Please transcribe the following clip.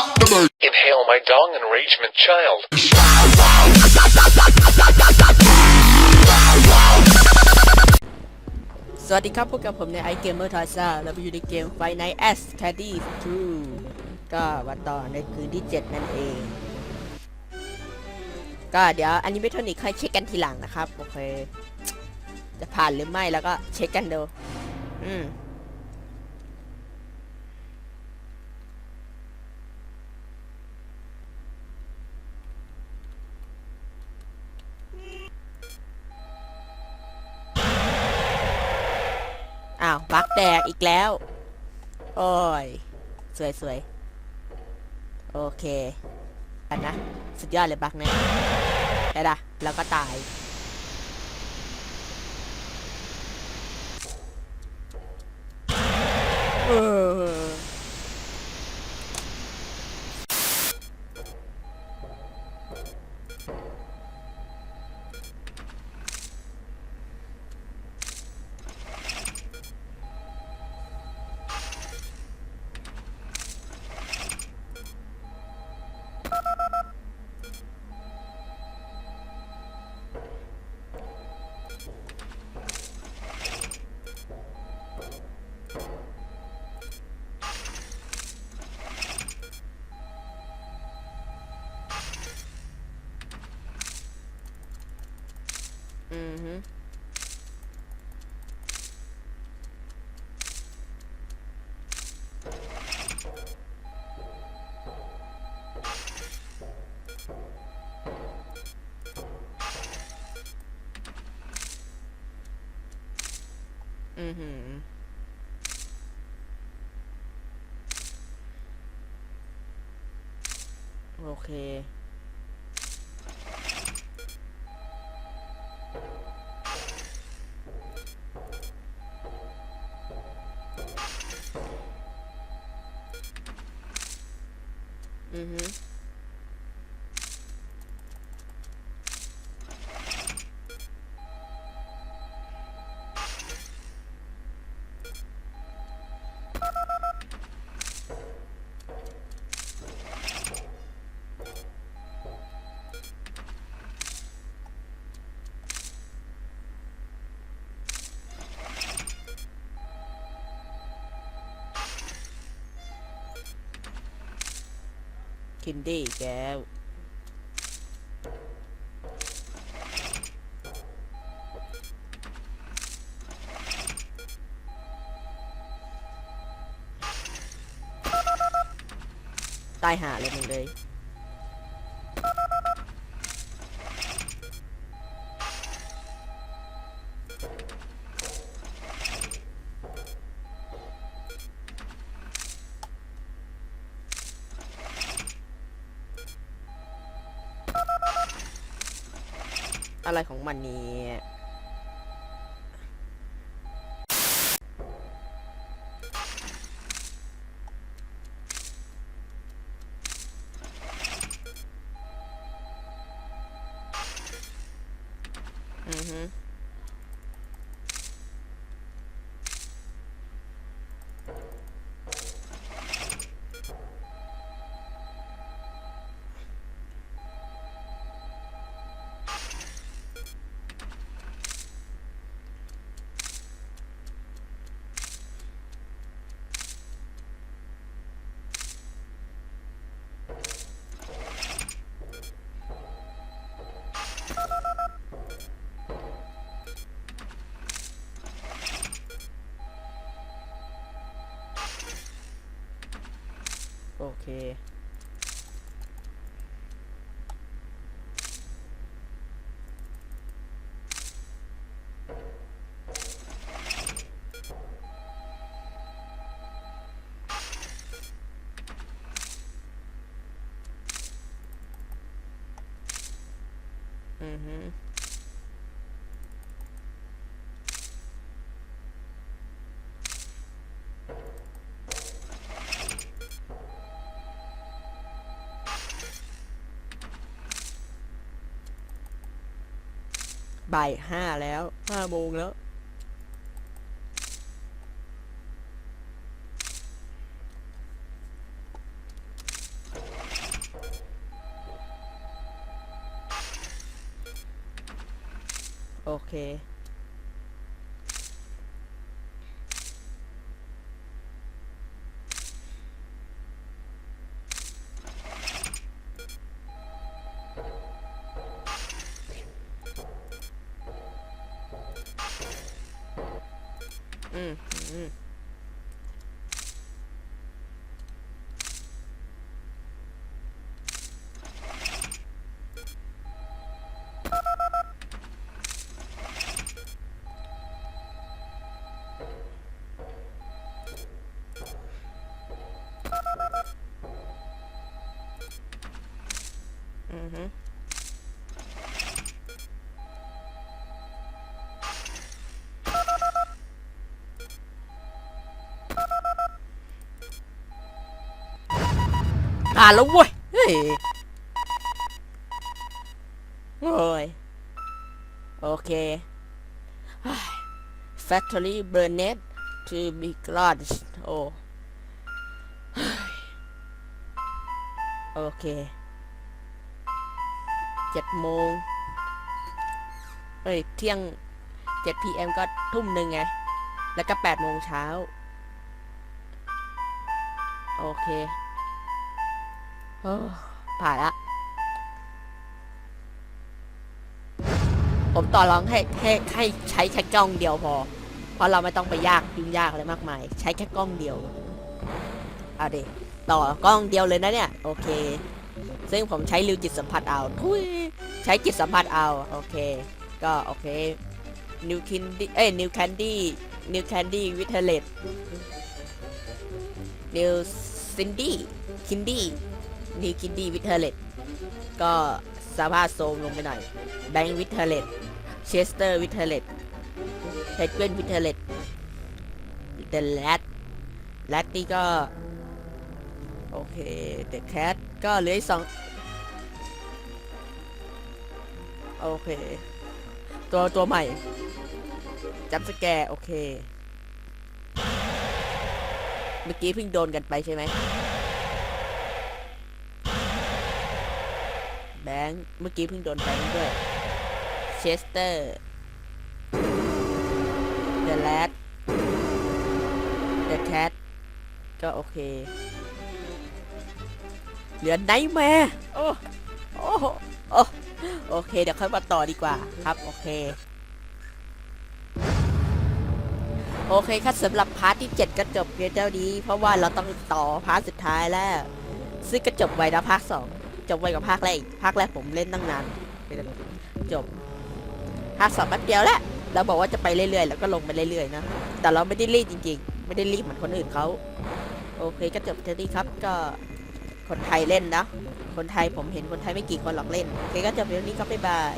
stop the bass. Inhale my dong enragement child. สวัสดีครับพบกับผมในไอเกมเมอร์ทาซ่าเราไปอยู่ในเกมไฟไนแอสแคดดี้2ก็วันต่อในคืนที่ 7 นั่นเอง ก็เดี๋ยวอันนี้ไม่เท่านี้ค่อยเช็คกันทีหลังนะครับ โอเค จะผ่านหรือไม่แล้วก็เช็คกันดู อืมาวบักแดกอีกแล้ว โอ้ย สวยสวยโอเคกันนะ สุดยอดเลยบักเนี่ยได้ละแล้วก็ตาย เออ อือฮึ อื อหือโอเคอือฮึคินดี้แล้วตายหาเลยมึงเลย อะไรของมันนี่อือฮึ โอเคอื บ่ายห้าแล้วห้าโมงแล้ว โอเค อืม อืม อือฮึอ่านแล้วเว้ยเฮ้ยโอ้ยโอเค Factory burned to be large โอ้โอเคเจ็ดโมงเอ้ย เที่ยงเจ็ด PM ก็ทุ่มหนึ่งไง แล้วก็แปดโมงเช้า โอเค ผ่านละผมต่อรองให้ให้ให้ใช้แค่กล้องเดียวพอ เพราะเราไม่ต้องไปยากยุ่งยากอะไรมากมาย ใช้แค่กล้องเดียวเอาดิต่อกล้องเดียวเลยนะเนี่ย โอเค ซึ่งผมใช้ริวจิตสัมผัสเอาทุยใช้จิตสัมผัสเอา โอเค ก็โอเคนิวคินดี้เอ้ยนิวแคนดี้นิวแคนดี้วิเทเลตนิวซินดี้คินดี้ นิคินดี้วิเทเลตก็สภาพโซมลงไปหน่อยแบงค์วิเทเลตเชสเตอร์วิเทเลตเพดเกนวิเทเลตเดอะแรดแรดนี่ก็ โอเคเดอะแคทก็เหลืออีกสองโอเค ตัวตัวใหม่จับสแกโอเค เมื่อกี้เพิ่งโดนกันไปใช่ไหม แบ งค์เมื่อกี้เพิ่งโดนแบงค์ด้วยเชสเตอร์เดอะแรดเดอะแคทก็โอเค เหลือไนท์แมร์โอ้โอ้โอ้โอเค เดี๋ยวค่อยมาต่อดีกว่าครับ โอเค โอเคครับสำหรับพาร์ทที่ 7 ก็จบเพียงเท่านี้ เพราะว่าเราต้องต่อพาร์ทสุดท้ายแล้ว ซึ่งก็จบไวนะภาค 2 จบไวกับภาคแรกอีกภาคแรกผมเล่นตั้งนานจบภาคสองแป๊บเดียวแหละเราบอกว่าจะไปเรื่อยๆแล้วก็ลงไปเรื่อยๆนะแต่เราไม่ได้รีบจริง ๆ ไม่ได้รีบเหมือนคนอื่นเขาโอเคก็จบเท่านี้ครับก็คนไทยเล่นนะ คนไทยผมเห็นคนไทยไม่กี่คนหรอกเล่นโอเคก็จบเท่านี้ครับบ๊ายบาย